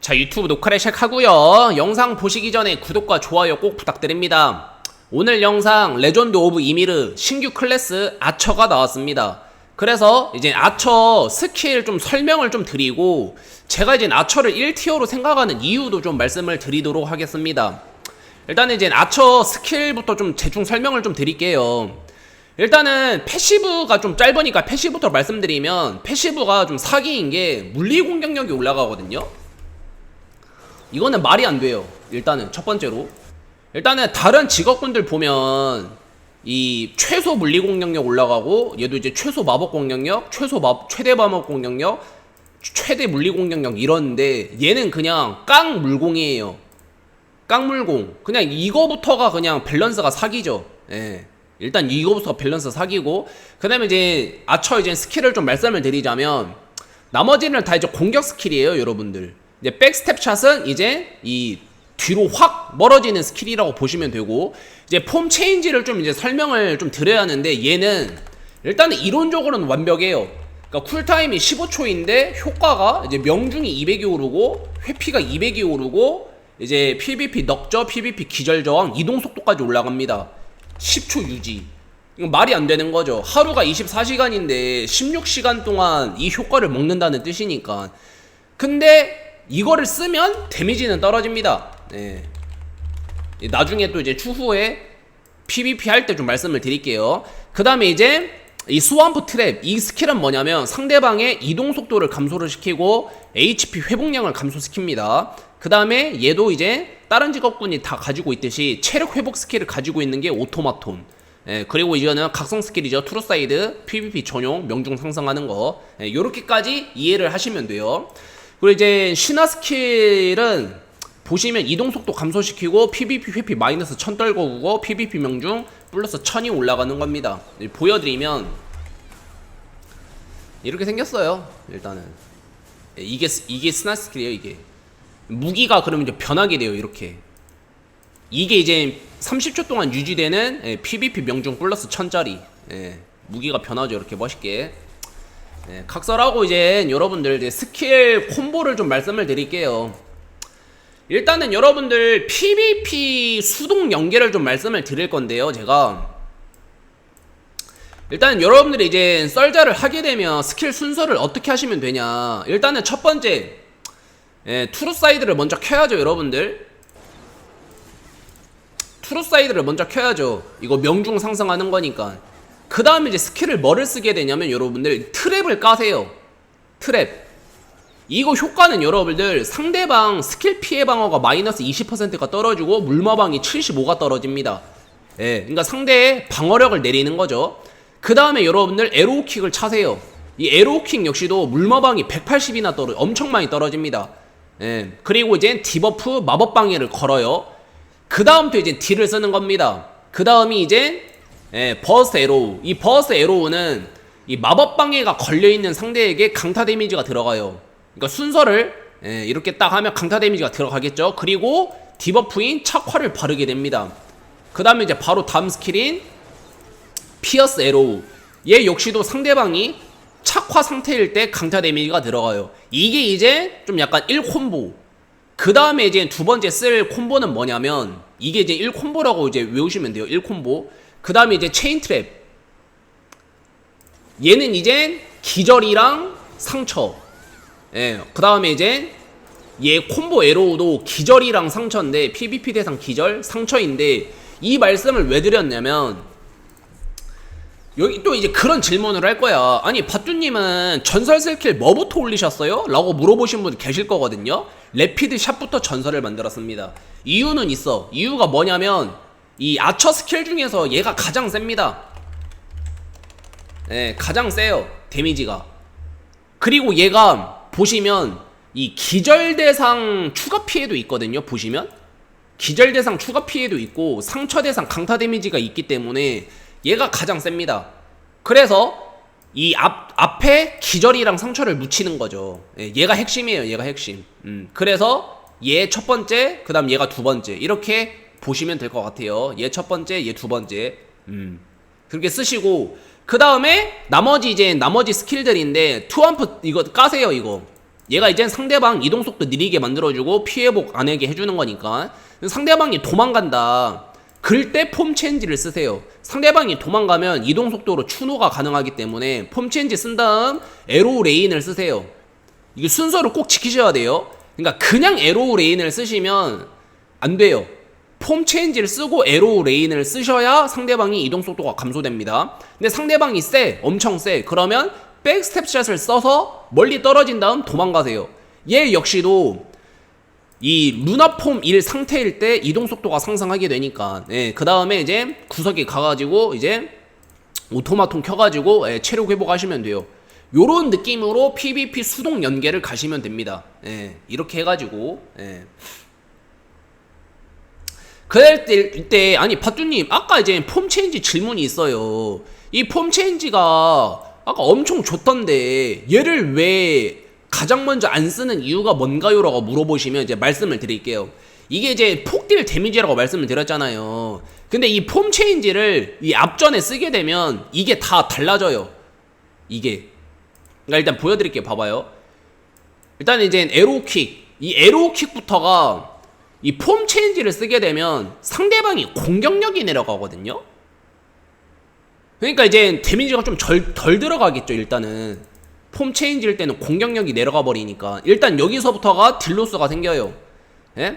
자 유튜브 녹화를 시작하고요. 영상 보시기 전에 구독과 좋아요 꼭 부탁드립니다. 오늘 영상 레전드 오브 이미르 신규 클래스 아처가 나왔습니다. 그래서 이제 아처 스킬 좀 설명을 좀 드리고 제가 이제 아처를 1티어로 생각하는 이유도 좀 말씀을 드리도록 하겠습니다. 일단은 이제 아처 스킬부터 좀 대충 설명을 좀 드릴게요. 일단은 패시브가 좀 짧으니까 패시브부터 말씀드리면 패시브가 좀 사기인 게 물리 공격력이 올라가거든요 이거는 말이 안 돼요. 일단은 첫 번째로. 일단은 다른 직업군들 보면 이 최소 물리 공격력 올라가고 얘도 이제 최소 마법 공격력, 최소 마, 최대 마법 공격력, 최대 물리 공격력 이러는데 얘는 그냥 깡 물공이에요. 깡 물공. 그냥 이거부터가 그냥 밸런스가 사기죠. 예. 일단 이거부터 밸런스 사기고 그다음에 이제 아처 이제 스킬을 좀 말씀을 드리자면 나머지는 다 이제 공격 스킬이에요, 여러분들. 이제 백스텝 샷은 이제 이 뒤로 확 멀어지는 스킬이라고 보시면 되고 이제 폼 체인지를 좀 이제 설명을 좀 드려야 하는데 얘는 일단은 이론적으로는 완벽해요. 그러니까 쿨타임이 15초인데 효과가 이제 명중이 200이 오르고 회피가 200이 오르고 이제 PVP 넉저, PVP 기절 저항, 이동 속도까지 올라갑니다. 10초 유지. 말이 안 되는 거죠. 하루가 24시간인데 16시간 동안 이 효과를 먹는다는 뜻이니까. 근데 이거를 쓰면 데미지는 떨어집니다. 네. 나중에 또 이제 추후에 PVP 할 때 좀 말씀을 드릴게요. 그 다음에 이제 이 스완프 트랩 이 스킬은 뭐냐면 상대방의 이동 속도를 감소를 시키고 HP 회복량을 감소시킵니다. 그 다음에 얘도 이제 다른 직업군이 다 가지고 있듯이 체력 회복 스킬을 가지고 있는 게 오토마톤. 예, 그리고 이거는 각성 스킬이죠. 트루사이드, PVP 전용, 명중 상승하는 거. 예, 요렇게까지 이해를 하시면 돼요. 그리고 이제 신화 스킬은 보시면 이동 속도 감소시키고 PVP 회피 마이너스 1000 떨궈오고 PVP 명중 플러스 1000이 올라가는 겁니다. 보여드리면 이렇게 생겼어요. 일단은 예, 이게 스- 이게 스나 스킬이에요. 이게 무기가 그러면 이제 변하게 돼요. 이렇게 이게 이제 30초 동안 유지되는 예, PVP 명중 플러스 1000짜리 예, 무기가 변하죠. 이렇게 멋있게 네, 각설하고 이제 여러분들 이제 스킬 콤보를 좀 말씀을 드릴게요. 일단은 여러분들 PVP 수동 연계를 좀 말씀을 드릴 건데요. 제가 일단 여러분들이 이제 썰자를 하게 되면 스킬 순서를 어떻게 하시면 되냐. 일단은 첫 번째 예, 투루 사이드를 먼저 켜야죠, 여러분들. 투루 사이드를 먼저 켜야죠. 이거 명중 상승하는 거니까. 그 다음에 이제 스킬을 뭐를 쓰게 되냐면 여러분들 트랩을 까세요. 트랩. 이거 효과는 여러분들 상대방 스킬 피해 방어가 마이너스 20%가 떨어지고 물마방이 75가 떨어집니다. 예, 그러니까 상대의 방어력을 내리는 거죠. 그 다음에 여러분들 에로우킥을 차세요. 이 에로우킥 역시도 물마방이 180이나 떨어, 엄청 많이 떨어집니다. 예, 그리고 이제 디버프 마법 방해를 걸어요. 그 다음부터 이제 딜을 쓰는 겁니다. 그 다음이 이제 예, 버스트 에로우. 이 버스트 에로우는 이 마법 방해가 걸려 있는 상대에게 강타 데미지가 들어가요. 그러니까 순서를 예, 이렇게 딱 하면 강타 데미지가 들어가겠죠. 그리고 디버프인 착화를 바르게 됩니다. 그 다음에 이제 바로 다음 스킬인 피어스 에로우. 얘 역시도 상대방이 착화 상태일 때 강타 데미지가 들어가요. 이게 이제 좀 약간 1콤보. 그 다음에 이제 두 번째 쓸 콤보는 뭐냐면 이게 이제 1콤보라고 이제 외우시면 돼요. 1콤보. 그 다음에 이제 체인 트랩. 얘는 이제 기절이랑 상처. 예. 그 다음에 이제 얘 콤보 에로우도 기절이랑 상처인데 PVP 대상 기절 상처인데 이 말씀을 왜 드렸냐면 여기 또 이제 그런 질문을 할 거야. 아니, 밭두님은 전설 스킬 뭐부터 올리셨어요? 라고 물어보신 분 계실 거거든요. 레피드 샷부터 전설을 만들었습니다. 이유는 있어. 이유가 뭐냐면, 이 아처 스킬 중에서 얘가 가장 셉니다. 예, 가장 세요. 데미지가. 그리고 얘가 보시면, 이 기절 대상 추가 피해도 있거든요. 보시면. 기절 대상 추가 피해도 있고 상처 대상 강타 데미지가 있기 때문에 얘가 가장 셉니다. 그래서 이 앞, 앞에 기절이랑 상처를 묻히는 거죠. 예, 얘가 핵심이에요. 얘가 핵심. 음, 그래서 얘 첫 번째, 그 다음 얘가 두 번째. 이렇게 보시면 될 것 같아요. 얘 첫 번째, 얘 두 번째. 음, 그렇게 쓰시고, 그 다음에 나머지 이제 나머지 스킬들인데, 투암프 이거 까세요, 이거. 얘가 이제 상대방 이동 속도 느리게 만들어주고 피해복 안 하게 해주는 거니까 상대방이 도망간다. 그럴 때폼 체인지를 쓰세요. 상대방이 도망가면 이동 속도로 추노가 가능하기 때문에 폼 체인지 쓴 다음 에로우 레인을 쓰세요. 이게 순서를 꼭 지키셔야 돼요. 그러니까 그냥 에로우 레인을 쓰시면 안 돼요. 폼 체인지를 쓰고 에로우 레인을 쓰셔야 상대방이 이동 속도가 감소됩니다. 근데 상대방이 세, 엄청 세. 그러면 백스텝샷을 써서 멀리 떨어진 다음 도망가세요. 얘 역시도 이 루나폼 1 상태일 때 이동 속도가 상승하게 되니까 예, 그 다음에 이제 구석에 가가지고 이제 오토마톤 켜가지고 예, 체력 회복하시면 돼요. 요런 느낌으로 PVP 수동 연계를 가시면 됩니다. 예, 이렇게 해가지고 예. 그럴 때, 때 아니 팟주님 아까 이제 폼 체인지 질문이 있어요. 이 폼 체인지가 아까 엄청 좋던데 얘를 왜 가장 먼저 안 쓰는 이유가 뭔가요라고 물어보시면 이제 말씀을 드릴게요. 이게 이제 폭딜 데미지라고 말씀을 드렸잖아요. 근데 이 폼 체인지를 이 앞전에 쓰게 되면 이게 다 달라져요. 이게. 그러니까 일단 보여드릴게요. 봐봐요. 일단 이제 에로킥. 이 에로킥부터가 이 폼 체인지를 쓰게 되면 상대방이 공격력이 내려가거든요. 그러니까 이제 데미지가 좀 덜 들어가겠죠, 일단은. 폼 체인지일 때는 공격력이 내려가 버리니까. 일단 여기서부터가 딜로스가 생겨요. 예?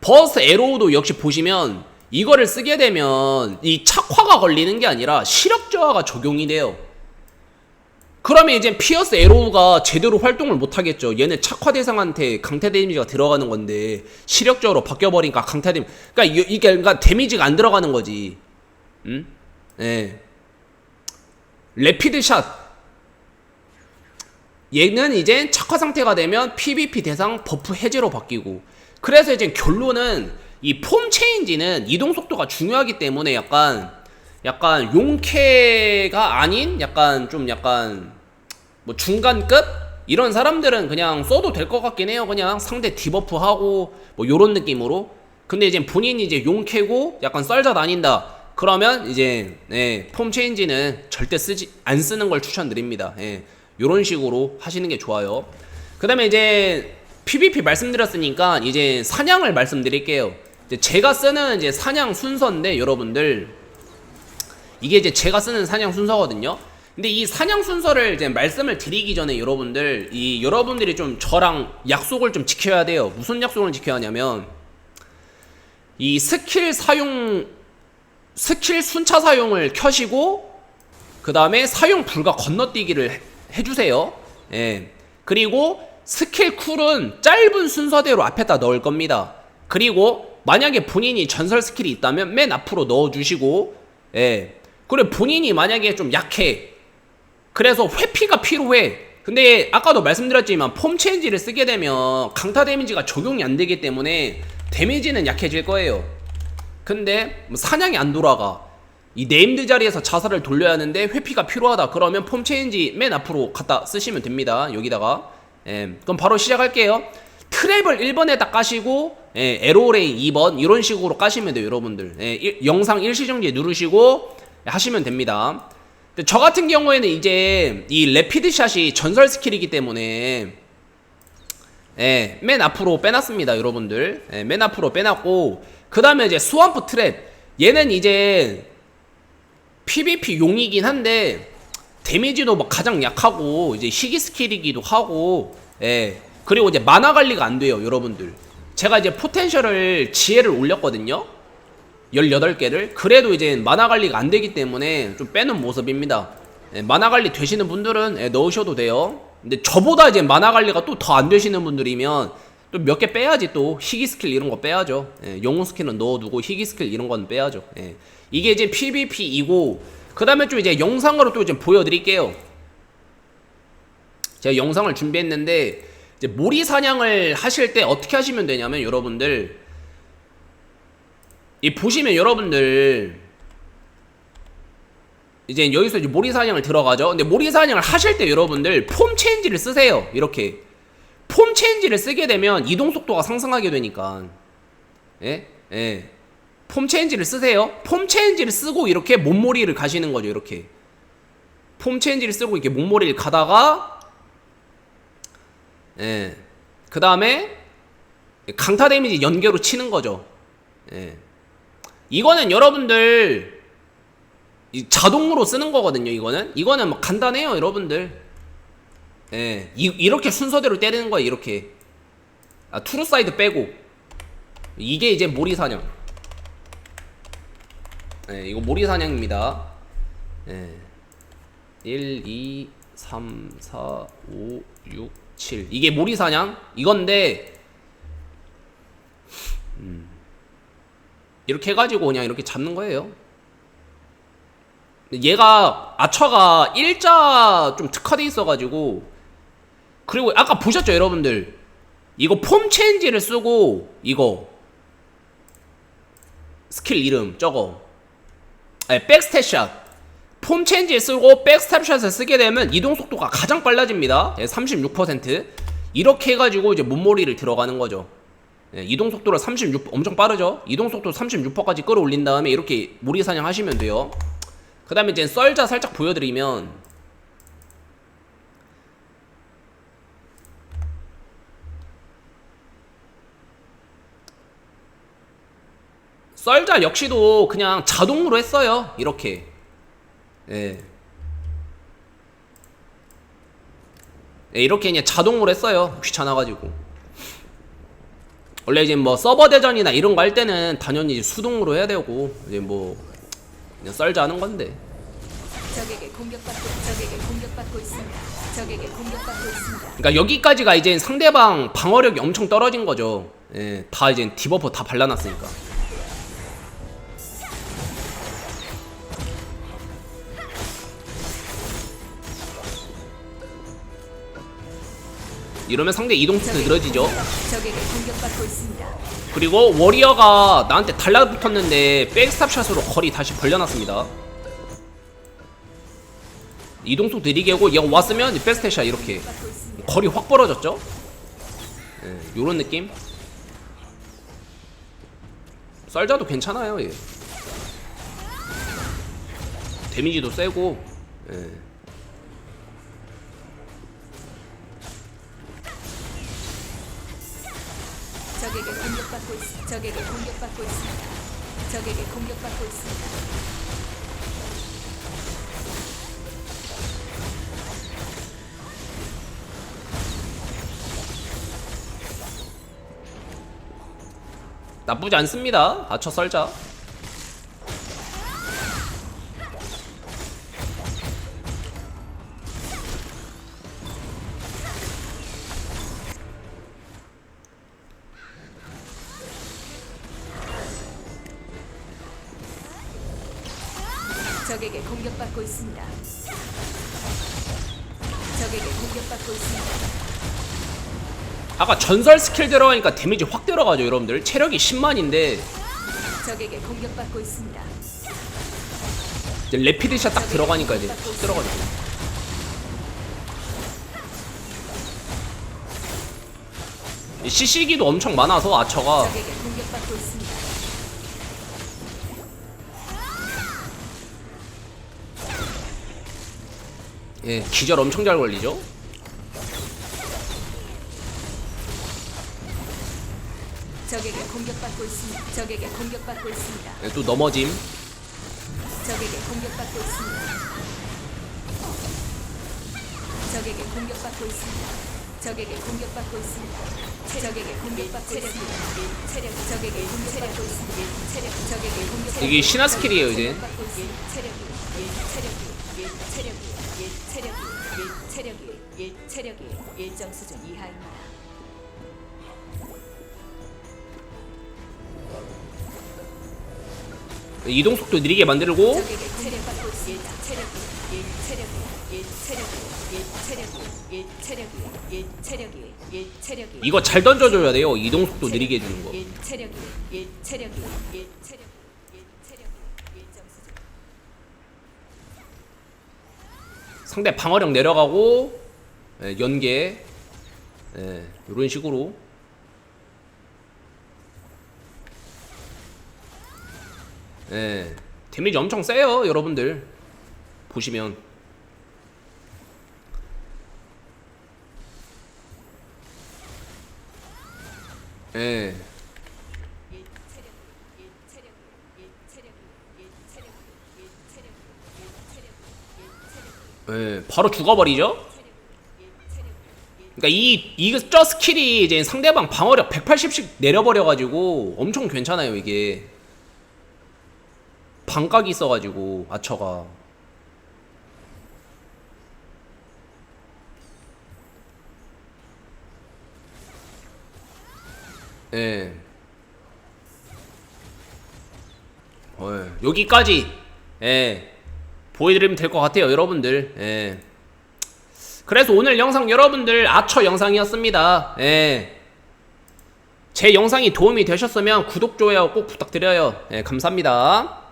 버스 에로우도 역시 보시면 이거를 쓰게 되면 이 착화가 걸리는 게 아니라 시력 저하가 적용이 돼요. 그러면 이제 피어스 에로우가 제대로 활동을 못 하겠죠. 얘네 착화 대상한테 강타 데미지가 들어가는 건데 시력적으로 바뀌어 버리니까 강타 데미지. 이- 이게 그러니까 데미지가 안 들어가는 거지. 음? 예. 레피드 샷. 얘는 이제 착화 상태가 되면 PVP 대상 버프 해제로 바뀌고. 그래서 이제 결론은 이 폼 체인지는 이동 속도가 중요하기 때문에 약간 약간 용케가 아닌 약간 좀 약간 뭐 중간급 이런 사람들은 그냥 써도 될 것 같긴 해요. 그냥 상대 디버프 하고 뭐 요런 느낌으로. 근데 이제 본인이 이제 용케고 약간 썰자 다닌다. 그러면 이제 네, 폼 체인지는 절대 쓰지 안 쓰는 걸 추천드립니다. 예. 요런 식으로 하시는 게 좋아요. 그다음에 이제 PVP 말씀드렸으니까 이제 사냥을 말씀드릴게요. 제가 쓰는 이제 사냥 순서인데 여러분들 이게 이제 제가 쓰는 사냥 순서거든요. 근데 이 사냥 순서를 이제 말씀을 드리기 전에 여러분들 이 여러분들이 좀 저랑 약속을 좀 지켜야 돼요. 무슨 약속을 지켜야 하냐면 이 스킬 사용 스킬 순차 사용을 켜시고 그 다음에 사용 불가 건너뛰기를 해- 해주세요. 예. 그리고 스킬 쿨은 짧은 순서대로 앞에다 넣을 겁니다. 그리고 만약에 본인이 전설 스킬이 있다면 맨 앞으로 넣어주시고, 예. 그리고 본인이 만약에 좀 약해. 그래서 회피가 필요해. 근데 아까도 말씀드렸지만 폼 체인지를 쓰게 되면 강타 데미지가 적용이 안 되기 때문에 데미지는 약해질 거예요. 근데 뭐 사냥이 안 돌아가. 이 네임드 자리에서 자살을 돌려야 하는데 회피가 필요하다. 그러면 폼 체인지 맨 앞으로 갖다 쓰시면 됩니다. 여기다가. 예, 그럼 바로 시작할게요. 트랩을 1번에다 까시고 예, 에로레인 2번 이런 식으로 까시면 돼요, 여러분들. 예, 일- 영상 일시 정지 누르시고 하시면 됩니다. 저 같은 경우에는 이제 이 레피드 샷이 전설 스킬이기 때문에 예, 맨 앞으로 빼놨습니다, 여러분들. 예, 맨 앞으로 빼놨고, 그 다음에 이제 스왑프 트랩. 얘는 이제 PVP 용이긴 한데, 데미지도 막 가장 약하고, 이제 희귀 스킬이기도 하고, 예. 그리고 이제 만화 관리가 안 돼요, 여러분들. 제가 이제 포텐셜을 지혜를 올렸거든요. 18개를. 그래도 이제 만화 관리가 안 되기 때문에 좀 빼는 모습입니다. 예, 만화 관리 되시는 분들은 예, 넣으셔도 돼요. 근데 저보다 이제 만화 관리가 또 더 안 되시는 분들이면 또 몇 개 빼야지 또 희귀 스킬 이런 거 빼야죠. 예, 영웅 스킬은 넣어두고 희귀 스킬 이런 건 빼야죠. 예. 이게 이제 PVP이고 그 다음에 좀 이제 영상으로 또 이제 보여드릴게요. 제가 영상을 준비했는데 이제 모리 사냥을 하실 때 어떻게 하시면 되냐면 여러분들 이 보시면 여러분들 이제 여기서 이제 모리 사냥을 들어가죠. 근데 모리 사냥을 하실 때 여러분들 폼 체인지를 쓰세요. 이렇게 폼 체인지를 쓰게 되면 이동 속도가 상승하게 되니까 예? 예. 폼 체인지를 쓰세요. 폼 체인지를 쓰고 이렇게 몸몰이를 가시는 거죠. 이렇게 폼 체인지를 쓰고 이렇게 몸몰이를 가다가 예. 그 다음에 강타 데미지 연계로 치는 거죠. 예. 이거는 여러분들 이 자동으로 쓰는 거거든요. 이거는 이거는 뭐 간단해요, 여러분들. 예, 이, 이렇게 순서대로 때리는 거예요. 이렇게 아, 투루 사이드 빼고 이게 이제 모리 사냥. 예, 이거 모리 사냥입니다. 예. 1, 2, 3, 4, 5, 6, 7. 이게 모리 사냥 이건데 음. 이렇게 해가지고 그냥 이렇게 잡는 거예요. 얘가 아처가 일자 좀 특화돼 있어가지고 그리고 아까 보셨죠 여러분들 이거 폼 체인지를 쓰고 이거 스킬 이름 저거 아니 백스탯샷 폼 체인지 쓰고 백스텝샷을 쓰게 되면 이동 속도가 가장 빨라집니다. 예, 36% 이렇게 해가지고 이제 몸머리를 들어가는 거죠. 예, 이동 속도를 36 엄청 빠르죠. 이동 속도 36%까지 끌어올린 다음에 이렇게 모리 사냥 하시면 돼요. 그다음에 이제 썰자 살짝 보여드리면 썰자 역시도 그냥 자동으로 했어요. 이렇게. 예. 예, 이렇게 그냥 자동으로 했어요. 귀찮아가지고. 원래 이제 뭐 서버 대전이나 이런 거 할 때는 당연히 수동으로 해야 되고, 이제 뭐, 그냥 썰자 하는 건데. 적에게 공격받고 적에게 공격받고 있습니다. 적에게 공격받고 있습니다. 그러니까 여기까지가 이제 상대방 방어력이 엄청 떨어진 거죠. 예, 다 이제 디버프 다 발라놨으니까. 이러면 상대 이동 속도 느려지죠. 적에게 공격받고 있습니다. 그리고 워리어가 나한테 달라붙었는데 백스탑샷으로 거리 다시 벌려놨습니다. 이동 속도 느리게 하고 얘가 왔으면 이제 백스텝샷 이렇게. 거리 확 벌어졌죠? 예, 요런 느낌? 썰자도 괜찮아요, 얘. 데미지도 세고, 예. 적에게 공격받고 있습니다. 적에게 공격받고 있습니다. 적에게 공격받고 있습니다. 나쁘지 않습니다. 아처 썰자. 적에게 공격받고 있습니다. 적에게 공격받고 있습니다. 아까 전설 스킬 들어가니까 데미지 확 들어가죠, 여러분들. 체력이 10만인데, 적에게 공격받고 있습니다. 이제 레피드샷 딱 들어가니까 이제 확 들어가죠. 이 CC기도 엄청 많아서 아처가 적에게 예, 기절 엄청 잘 걸리죠? 적에게 공격받고 있습니다. 적에게 공격받고 있습니다. 예, 또 넘어짐. 적에게 공격받고 있습니다. 적에게 공격받고 있습니다. 적에게 공격받고 있습니다. 적에게 공격받고 있습니다. 체력 적에게 공격받고 있습니다. 체력 적에게 공격 이게 신화 스킬이에요, 이제. 체력이 일 체력이 일 체력이 일 체력이 일 체력이 일 체력이 일정 수준 이하입니다. 이동 속도 느리게 만들고 적에게 체력받고 있습니다. 체력이 일 체력이 일 체력이 일 체력이 일 체력이 일 체력이 일 체력이 이거 잘 던져줘야 돼요. 이동 속도 느리게 해주는 거. 일 체력이 일 체력이 일 체력이 일 체력이 일정 수준 상대 방어력 내려가고 예, 연계 예, 이런 식으로. 예, 데미지 엄청 세요 여러분들. 보시면. 예. 예, 바로 죽어버리죠? 그러니까 이, 이저 스킬이 이제 상대방 방어력 180씩 내려버려가지고 엄청 괜찮아요, 이게. 반각이 있어가지고, 아처가. 예. 어, 예. 여기까지, 예. 보여드리면 될 것 같아요, 여러분들. 예. 그래서 오늘 영상 여러분들 아처 영상이었습니다. 예. 제 영상이 도움이 되셨으면 구독, 좋아요 꼭 부탁드려요. 예, 감사합니다.